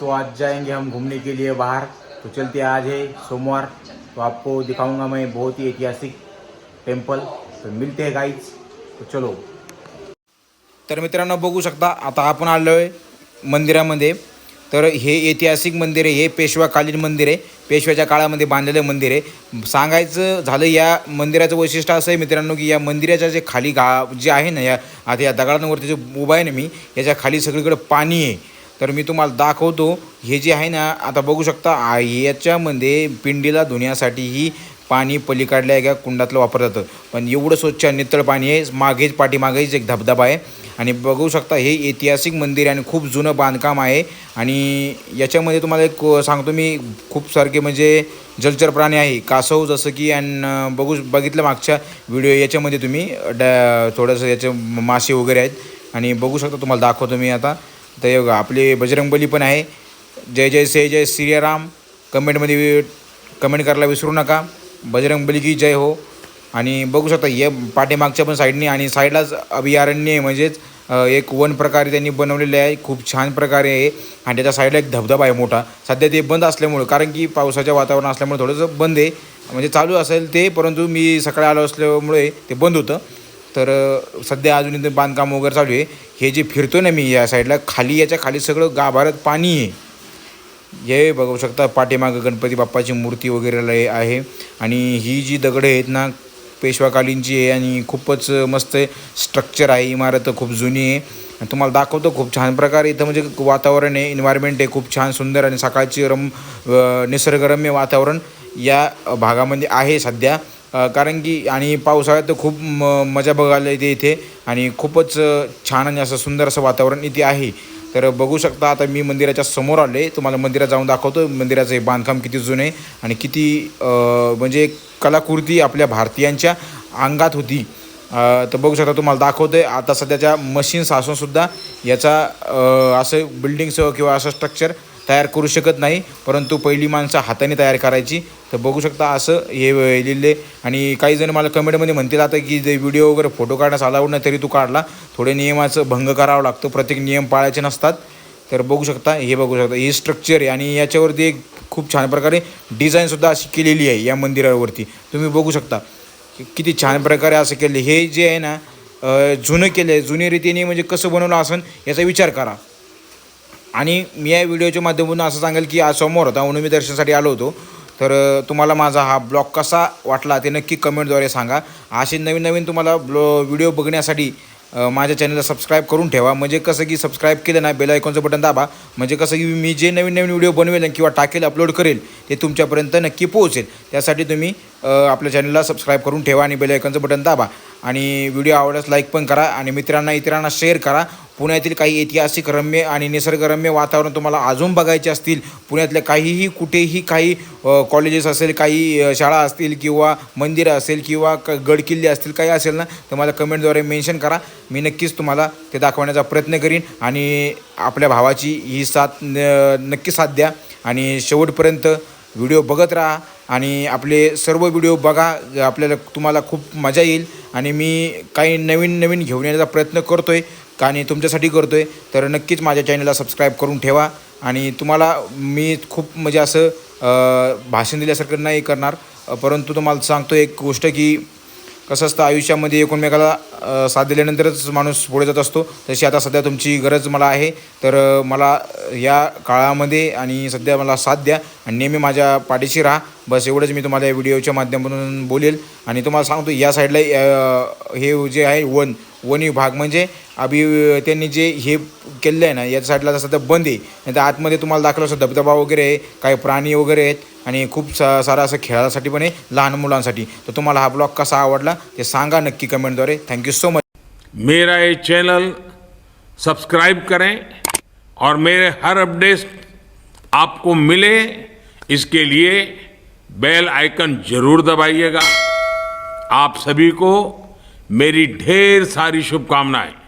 तो आज जाएंगे हम घूमने के लिए बाहर। तो चलते आज है सोमवार। तो आपको दिखाऊंगा मैं बहुत ही ऐतिहासिक टेम्पल तो मिलते हैं गाईच तो चलो। तर मित्रांनो बघू शकता आता आपण आलो आहे मंदिरामध्ये. तर हे ऐतिहासिक मंदिर आहे हे पेशवाकालीन मंदिर आहे. पेशव्याच्या काळामध्ये बांधलेलं मंदिर आहे. सांगायचं झालं या मंदिराचं वैशिष्ट्य असं आहे मित्रांनो की या मंदिराच्या जे खाली गा जे आहे ना या आता या दगडांवरती जे उभा आहे ना मी याच्या खाली सगळीकडे पाणी आहे. तर मी तुम्हाला दाखवतो. हे जे आहे ना आता बघू शकता याच्यामध्ये पिंडीला धुण्यासाठीही पाणी पलीकडल्या एका कुंडातलं वापर जातं. पण एवढं स्वच्छ नितळ पाणी आहे मागेच पाठीमागेच एक धबधबा आहे. आणि बघू शकता हे ऐतिहासिक मंदिर आहे आणि खूप जुनं बांधकाम आहे. आणि याच्यामध्ये तुम्हाला एक सांगतो मी खूप सारखे म्हणजे जलचर प्राणी आहे. कासव जसं की आणि बघू बघितलं मागच्या व्हिडिओ याच्यामध्ये तुम्ही डॅ थोडंसं याचे मासे वगैरे आहेत. आणि बघू शकता तुम्हाला दाखवतो मी आता. तर आपले बजरंगबली पण आहे. जय जय से जय श्रीराम. कमेंटमध्ये कमेंट करायला विसरू नका. बजरंगबली की जय हो. आणि बघू शकता या पाठीमागच्या पण साईडने आणि साईडलाच अभयारण्य आहे. म्हणजेच एक वन प्रकारे त्यांनी बनवलेले आहे. खूप छान प्रकारे आहे. आणि त्याच्या साईडला एक धबधबा आहे मोठा. सध्या ते बंद असल्यामुळं कारण की पावसाच्या वातावरण असल्यामुळे थोडंसं बंद आहे. म्हणजे चालू असेल ते परंतु मी सकाळी आलो असल्यामुळे ते बंद होतं. तर सध्या अजून इथे बांधकाम वगैरे चालू आहे. हे जे फिरतो ना मी या साईडला खाली याच्या खाली सगळं गाभारात पाणी आहे. हे बघू शकता पाठीमागं गणपती बाप्पाची मूर्ती वगैरे लय आहे. आणि ही जी दगडं आहेत ना पेशवाकालीनची आहे आणि खूपच मस्त स्ट्रक्चर आहे इमारत खूप जुनी आहे. तुम्हाला दाखवतो खूप छान प्रकारे इथं म्हणजे वातावरण आहे एन्व्हायरमेंट आहे खूप छान सुंदर आणि सकाळची रम निसर्गरम्य वातावरण या भागामध्ये आहे सध्या. कारण की आणि पावसाळ्यात तर खूप म मजा बघायला येते इथे. आणि खूपच छान आणि असं सुंदर असं वातावरण इथे आहे. तर बघू शकता आता मी मंदिराच्या समोर आले तुम्हाला मंदिरात जाऊन दाखवतो मंदिराचं हे बांधकाम किती जुनं आहे आणि किती म्हणजे कलाकृती आपल्या भारतीयांच्या अंगात होती. तर बघू शकता तुम्हाला दाखवतो आहे आता सध्याच्या मशीन्स असूनसुद्धा याचा असं बिल्डिंगसह किंवा असं स्ट्रक्चर तयार करू शकत नाही परंतु पहिली माणसं हाताने तयार करायची. तर बघू शकता असं हे लिहिले आणि काही जण मला कमेंटमध्ये म्हणतील आता की जे व्हिडिओ वगैरे फोटो काढण्यास अलाउड नाही तरी तू काढला. थोडे नियमाचं भंग करावं लागतो. प्रत्येक नियम पाळायचे नसतात. तर बघू शकता हे बघू शकता. हे स्ट्रक्चर आहे आणि याच्यावरती एक खूप छान प्रकारे डिझाईनसुद्धा अशी केलेली आहे या मंदिरावरती. तुम्ही बघू शकता. किती छान प्रकारे असं केले. हे जे आहे ना जुनं केलं आहे जुने रीतीने म्हणजे कसं बनवलं असेल याचा विचार करा. आणि मी या व्हिडिओच्या माध्यमातून असं सांगेल की आज समोर होता म्हणून मी दर्शनासाठी आलो होतो. तर तुम्हाला माझा हा ब्लॉग कसा वाटला ते नक्की कमेंटद्वारे सांगा. असे नवीन नवीन तुम्हाला ब्लो व्हिडिओ बघण्यासाठी माझ्या चॅनलला सबस्क्राईब करून ठेवा. म्हणजे कसं की सबस्क्राईब केलं ना बेल आयकॉनचं बटन दाबा. म्हणजे कसं की मी जे नवीन नवीन व्हिडिओ बनवेल किंवा टाकेल अपलोड करेल ते तुमच्यापर्यंत नक्की पोहोचेल. त्यासाठी तुम्ही आपल्या चॅनलला सबस्क्राईब करून ठेवा आणि बेल आयकॉनचं बटन दाबा. आणि व्हिडिओ आवडल्यास लाईक पण करा आणि मित्रांना इतरांना शेअर करा. पुण्यातील काही ऐतिहासिक रम्य आणि निसर्गरम्य वातावरण तुम्हाला अजून बघायचे असतील. पुण्यातल्या काहीही कुठेही काही कॉलेजेस असेल काही शाळा असतील किंवा मंदिरं असेल किंवा क गडकिल्ले असतील काही असेल ना तर मला कमेंटद्वारे मेन्शन करा. मी नक्कीच तुम्हाला ते दाखवण्याचा प्रयत्न करीन आणि आपल्या भावाची ही साथ न- नक्की साथ द्या. आणि शेवटपर्यंत व्हिडिओ बघत राहा आणि आपले सर्व व्हिडिओ बघा. आपल्याला तुम्हाला खूप मजा येईल आणि मी काही नवीन नवीन घेऊन येण्याचा प्रयत्न करतो आहे आणि तुमच्यासाठी करतो आहे तर नक्कीच माझ्या चॅनलला सबस्क्राईब करून ठेवा. आणि तुम्हाला मी खूप म्हणजे असं भाषण दिल्यासारखं नाही करणार परंतु तुम्हाला सांगतो एक गोष्ट की कसं असतं आयुष्यामध्ये एकमेकाला साथ दिल्यानंतरच माणूस पुढे जात असतो. तशी आता सध्या तुमची गरज मला आहे. तर मला या काळामध्ये आणि सध्या मला साथ द्या आणि नेहमी माझ्या पाठीशी राहा. बस एवढंच मी तुम्हाला या व्हिडिओच्या माध्यमातून बोलेल. आणि तुम्हाला सांगतो या साईडला हे जे आहे वन वन विभाग म्हणजे अभि त्यांनी जे हे केलेलं आहे ना याच्या साईडला तर सध्या बंद आहे नाही तर आतमध्ये तुम्हाला दाखवलं असं धबधबा वगैरे आहे काही प्राणी वगैरे आहेत आणि खूप सा सारा असं खेळासाठी पण आहे लहान मुलांसाठी. तर तुम्हाला हा ब्लॉग कसा आवडला ते सांगा नक्की कमेंटद्वारे. थँक्यू सो मच मेरा ये चैनल सब्सक्राइब करें और मेरे हर अपडेट आपको मिले इसके लिए बेल आइकन जरूर दबाइएगा। आप सभी को मेरी ढेर सारी शुभकामनाएं।